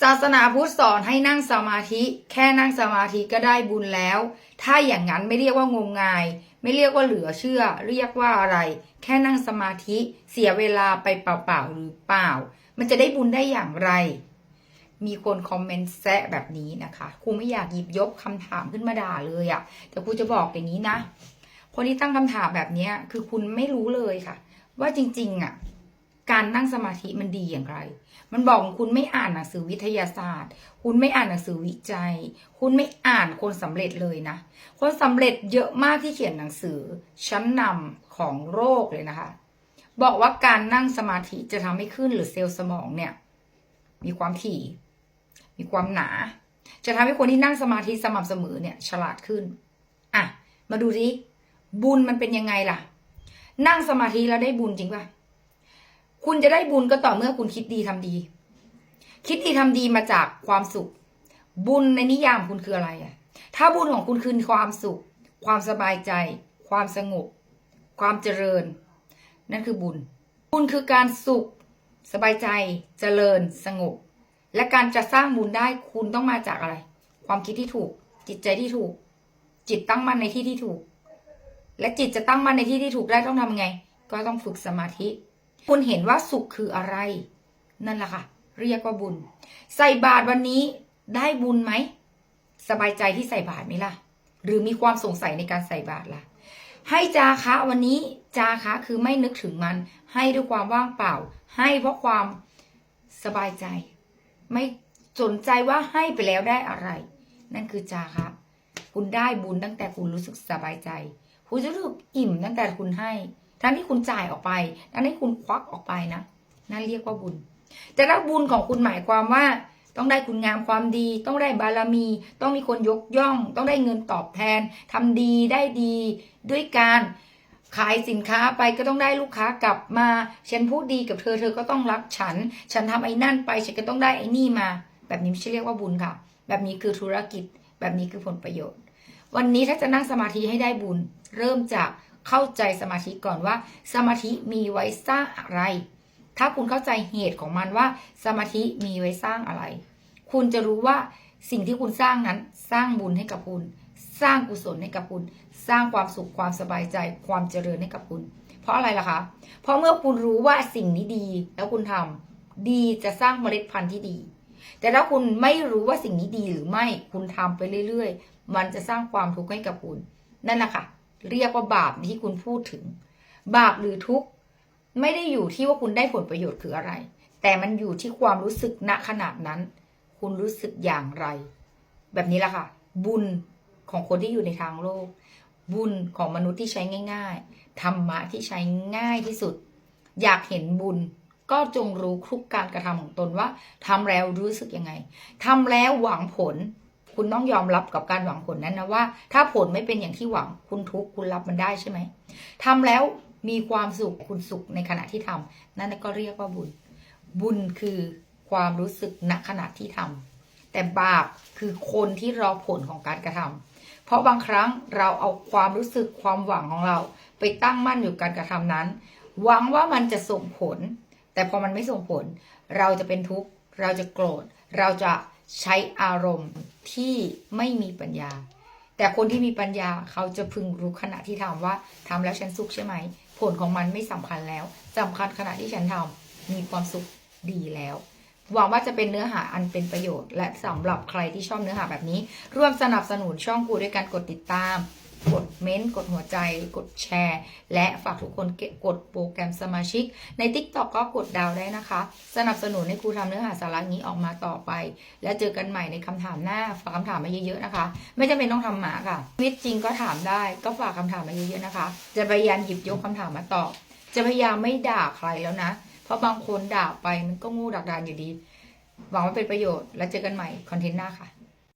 ศาสนาพุทธสอนให้นั่งสมาธิ แค่นั่งสมาธิก็ได้บุญแล้ว ถ้าอย่างนั้นไม่เรียกว่างมงาย ไม่เรียกว่าเหลือเชื่อ เรียกว่าอะไร แค่นั่งสมาธิเสียเวลาไปเปล่าๆหรือเปล่า มันจะได้บุญได้อย่างไร มีคนคอมเมนต์แซะแบบนี้นะคะครูไม่อยากหยิบยกคำถามขึ้นมาด่าเลยอะแต่ครูจะบอกอย่างนี้นะคนที่ตั้งคำถามแบบเนี้ยคือคุณไม่รู้เลยค่ะ ว่าจริง ๆอะ การนั่งสมาธิมันดีอย่างไร มันบอกคุณไม่อ่านหนังสือวิทยาศาสตร์ คุณไม่อ่านหนังสือวิจัย คุณไม่อ่านคนสำเร็จเลยนะ คนสำเร็จเยอะมากที่เขียนหนังสือ ชั้นนำของโลกเลยนะคะ บอกว่าการนั่งสมาธิจะทำให้ขึ้นหรือเซลล์สมองเนี่ย มีความถี่ มีความหนา จะทำให้คนที่นั่งสมาธิสม่ำเสมอเนี่ยฉลาดขึ้น อะ มาดูสิบุญมันเป็นยังไงล่ะ นั่งสมาธิแล้วได้บุญจริงป่ะ คุณจะได้บุญก็ต่อเมื่อคุณคิดดีทำดี คิดดีทำดีมาจากความสุข บุญในนิยามคุณคืออะไรอะถ้าบุญของคุณคือความสุข ความสบายใจ ความสงบ ความเจริญ นั่นคือบุญ บุญคือการสุข สบายใจ เจริญ สงบ และการจะสร้างบุญได้คุณต้องมาจากอะไร ความคิดที่ถูก จิตใจที่ถูก จิตตั้งมั่นในที่ที่ถูก และจิตจะตั้งมั่นในที่ที่ถูกได้ต้องทำไง ก็ต้องฝึกสมาธิ คุณเห็นว่าสุขคืออะไร นั่นแหละค่ะ เรียกว่าบุญ ใส่บาตรวันนี้ได้บุญไหม สบายใจที่ใส่บาตรไหมล่ะ หรือมีความสงสัยในการใส่บาตรล่ะ ให้จาคะวันนี้จาคะคือไม่นึกถึงมัน ให้ด้วยความว่างเปล่า ให้เพราะความสบายใจ ไม่สนใจว่าให้ไปแล้วได้อะไร นั่นคือจาคะคุณได้บุญตั้งแต่คุณรู้สึกสบายใจ คุณจะรู้สึกอิ่มตั้งแต่คุณให้ ทั้งที่คุณจ่ายออกไปทั้งที่คุณควักออกไปนะนั่นเรียกว่าบุญ แต่ถ้าบุญของคุณหมายความว่า ต้องได้คุณงามความดี ต้องได้บารมี ต้องมีคนยกย่อง ต้องได้เงินตอบแทนทำดีได้ดี ด้วยการขายสินค้าไปก็ต้องได้ลูกค้ากลับมา ฉันพูดดีกับเธอเธอก็ต้องรักฉัน ฉันทำไอ้นั่นไปฉันก็ต้องได้ไอ้นี่มา แบบนี้ไม่ใช่เรียกว่าบุญค่ะ แบบนี้คือธุรกิจ แบบนี้คือผลประโยชน์ วันนี้ถ้าจะนั่งสมาธิให้ได้บุญ เริ่มจาก เข้าใจสมาธิก่อนว่า สมาธิมีไว้สร้างอะไร ถ้าคุณเข้าใจเหตุของมันว่า สมาธิมีไว้สร้างอะไร คุณจะรู้ว่าสิ่งที่คุณสร้างนั้นสร้างบุญให้กับคุณ สร้างกุศลให้กับคุณ สร้างความสุขความสบายใจ ความเจริญให้กับคุณ เพราะอะไรล่ะคะ เพราะเมื่อคุณรู้ว่าสิ่งนี้ดี แล้วคุณทำดีจะสร้างเมล็ดพันธุ์ที่ดี แต่ถ้าคุณไม่รู้ว่าสิ่งนี้ดีหรือไม่คุณทำไปเรื่อย ๆ มันจะสร้างความทุกข์ให้กับคุณ นั่นแหละค่ะ เรียกว่าบาปที่คุณพูดถึง บาปหรือทุกข์ไม่ได้อยู่ที่ว่าคุณได้ผลประโยชน์คืออะไร แต่มันอยู่ที่ความรู้สึกณขนาดนั้น คุณรู้สึกอย่างไร แบบนี้แหละค่ะ บุญของคนที่อยู่ในทางโลก บุญของมนุษย์ที่ใช้ง่าย ๆ ธรรมะที่ใช้ง่ายที่สุด อยากเห็นบุญก็จงรู้ทุกการกระทำของตนว่าทำแล้วรู้สึกยังไงทำแล้วหวังผล คุณต้องยอมรับกับการหวังผลนั้นนะว่า ถ้าผลไม่เป็นอย่างที่หวังคุณทุกคุณรับมันได้ใช่ไหมทำแล้วมีความสุขคุณสุขในขณะที่ทำนั่นก็เรียกว่าบุญ บุญคือความรู้สึกณขณะที่ทำแต่บาปคือคนที่รอผลของการกระทำเพราะบางครั้งเราเอาความรู้สึกความหวังของเรา ไปตั้งมั่นอยู่การกระทำนั้น หวังว่ามันจะส่งผล แต่พอมันไม่ส่งผล เราจะเป็นทุกข์เราจะโกรธ เราจะ ใช้อารมณ์ที่ไม่มีปัญญา แต่คนที่มีปัญญาเขาจะพึงรู้ขณะที่ทำว่าทำแล้วฉันสุขใช่ไหม ผลของมันไม่สำคัญแล้วสำคัญขณะที่ฉันทำมีความสุขดีแล้วหวังว่าจะเป็นเนื้อหาอันเป็นประโยชน์ และสำหรับใครที่ชอบเนื้อหาแบบนี้ ร่วมสนับสนุนช่องกูด้วยการกดติดตาม กดเม้นต์กดหัวใจ กดแชร์ และฝากทุกคนเก็บกดโปรแกรมสมาชิก ใน TikTok ก็กดดาวได้นะคะ สนับสนุนให้ครูทำเนื้อหาสาระนี้ออกมาต่อไป แล้วเจอกันใหม่ในคำถามหน้าฝากคำถามมาเยอะๆนะคะ ไม่จำเป็นต้องทำหมาค่ะชีวิตจริงก็ถามได้ก็ฝากคำถามมาเยอะๆนะคะ จะพยายามหยิบยกคำถามมาตอบ จะพยายามไม่ด่าใครแล้วนะ เพราะบางคนด่าไปมันก็งูดักดานอยู่ดี หวังว่าเป็นประโยชน์แล้วเจอกันใหม่คอนเทนต์หน้าค่ะ